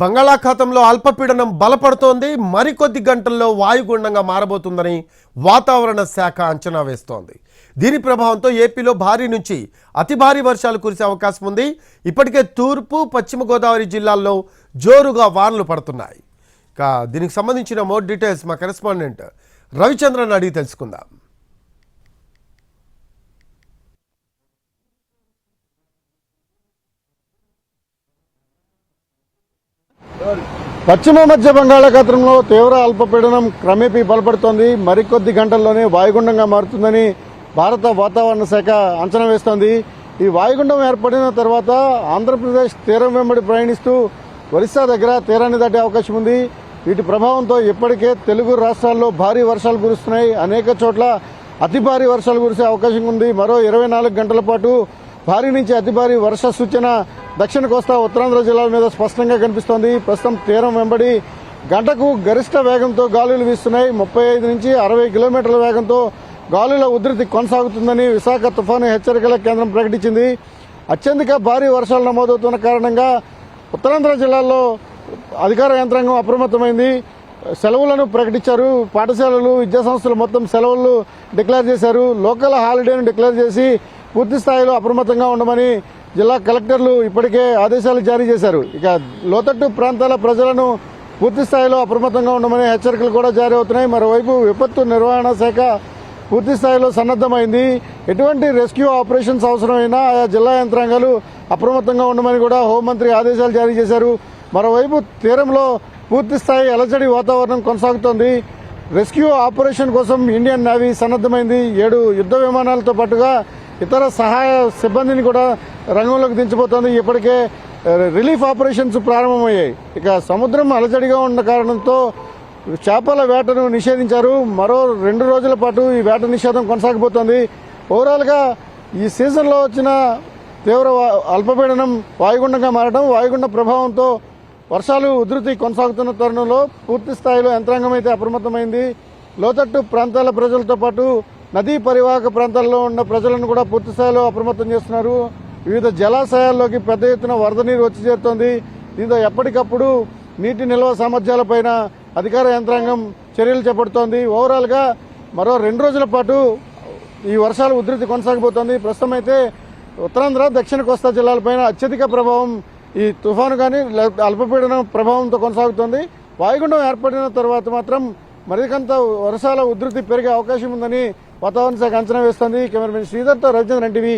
బంగాళాఖాతంలో అల్పపీడనం బలపడుతోంది. మరికొద్ది గంటల్లో వాయుగుండంగా మారబోతుందని వాతావరణ శాఖ అంచనా వేస్తోంది. దీని ప్రభావంతో ఏపీలో భారీ నుంచి అతి భారీ వర్షాలు కురిసే అవకాశం ఉంది. ఇప్పటికే తూర్పు పశ్చిమ గోదావరి జిల్లాల్లో జోరుగా వానలు పడుతున్నాయి. ఇక దీనికి సంబంధించిన మోర్ డీటెయిల్స్ మా కరెస్పాండెంట్ రవిచంద్రన్ అడిగి తెలుసుకుందాం. పశ్చిమ మధ్య బంగాళాఖాతంలో తీవ్ర అల్పపీడనం క్రమేపీ బలపడుతోంది. మరికొద్ది గంటల్లోనే వాయుగుండంగా మారుతుందని భారత వాతావరణ శాఖ అంచనా వేస్తోంది. ఈ వాయుగుండం ఏర్పడిన తర్వాత ఆంధ్రప్రదేశ్ తీరం వెంబడి ప్రయాణిస్తూ ఒరిస్సా దగ్గర తీరాన్ని దాటే అవకాశం ఉంది. వీటి ప్రభావంతో ఇప్పటికే తెలుగు రాష్ట్రాల్లో భారీ వర్షాలు కురుస్తున్నాయి. అనేక చోట్ల అతి భారీ వర్షాలు కురిసే అవకాశం ఉంది. మరో ఇరవై నాలుగు గంటల పాటు భారీ నుంచి అతి భారీ వర్ష సూచన దక్షిణ కోస్తా ఉత్తరాంధ్ర జిల్లాల మీద స్పష్టంగా కనిపిస్తోంది. ప్రస్తుతం తీరం వెంబడి గంటకు గరిష్ట వేగంతో గాలులు వీస్తున్నాయి. ముప్పై ఐదు నుంచి అరవై కిలోమీటర్ల వేగంతో గాలుల ఉధృతి కొనసాగుతుందని విశాఖ తుఫాను హెచ్చరికల కేంద్రం ప్రకటించింది. అత్యధిక భారీ వర్షాలు నమోదవుతున్న కారణంగా ఉత్తరాంధ్ర జిల్లాల్లో అధికార యంత్రాంగం అప్రమత్తమైంది. సెలవులను ప్రకటించారు. పాఠశాలలు విద్యాసంస్థలు మొత్తం సెలవులు డిక్లేర్ చేశారు. లోకల్ హాలిడేను డిక్లేర్ చేసి పూర్తి స్థాయిలో అప్రమత్తంగా ఉండమని జిల్లా కలెక్టర్లు ఇప్పటికే ఆదేశాలు జారీ చేశారు. ఇక లోతట్టు ప్రాంతాల ప్రజలను పూర్తి స్థాయిలో అప్రమత్తంగా ఉండమని హెచ్చరికలు కూడా జారీ అవుతున్నాయి. మరోవైపు విపత్తు నిర్వహణ శాఖ పూర్తి స్థాయిలో సన్నద్దమైంది ఎటువంటి రెస్క్యూ ఆపరేషన్స్ అవసరమైనా ఆయా జిల్లా యంత్రాంగాలు అప్రమత్తంగా ఉండమని కూడా హోంమంత్రి ఆదేశాలు జారీ చేశారు. మరోవైపు తీరంలో పూర్తి స్థాయి అలజడి వాతావరణం కొనసాగుతోంది. రెస్క్యూ ఆపరేషన్ కోసం ఇండియన్ నేవీ సన్నద్దమైంది ఏడు యుద్ధ విమానాలతో పాటుగా ఇతర సహాయ సిబ్బందిని కూడా రంగంలోకి దించబోతోంది ఇప్పటికే రిలీఫ్ ఆపరేషన్స్ ప్రారంభమయ్యాయి. ఇక సముద్రం అలజడిగా ఉన్న కారణంతో చేపల వేటను నిషేధించారు. మరో రెండు రోజుల పాటు ఈ వేట నిషేధం కొనసాగబోతోంది ఓవరాల్గా ఈ సీజన్లో వచ్చిన తీవ్ర అల్పపీడనం వాయుగుండంగా మారడం వాయుగుండ ప్రభావంతో వర్షాలు ఉధృతి కొనసాగుతున్న తరుణంలో పూర్తి స్థాయిలో యంత్రాంగం అయితే అప్రమత్తమైంది. లోతట్టు ప్రాంతాల ప్రజలతో పాటు నదీ పరివాహక ప్రాంతాల్లో ఉన్న ప్రజలను కూడా పూర్తిస్థాయిలో అప్రమత్తం చేస్తున్నారు. వివిధ జలాశయాల్లోకి పెద్ద ఎత్తున వరద నీరు వచ్చి చేరుతోంది. దీంతో ఎప్పటికప్పుడు నీటి నిల్వ సామర్థ్యాలపైన అధికార యంత్రాంగం చర్యలు చేపడుతోంది. ఓవరాల్గా మరో రెండు రోజుల పాటు ఈ వర్షాల ఉధృతి కొనసాగబోతోంది. ప్రస్తుతం అయితే ఉత్తరాంధ్ర దక్షిణ కోస్తా జిల్లాలపైన అత్యధిక ప్రభావం ఈ తుఫాను కానీ అల్పపీడనం ప్రభావంతో కొనసాగుతోంది. వాయుగుండం ఏర్పడిన తర్వాత మాత్రం మరికంత వర్షాల ఉధృతి పెరిగే అవకాశం ఉందని వాతావరణ శాఖ అంచనా వేస్తుంది. Cameraman శ్రీధర్తో Ravichandran TV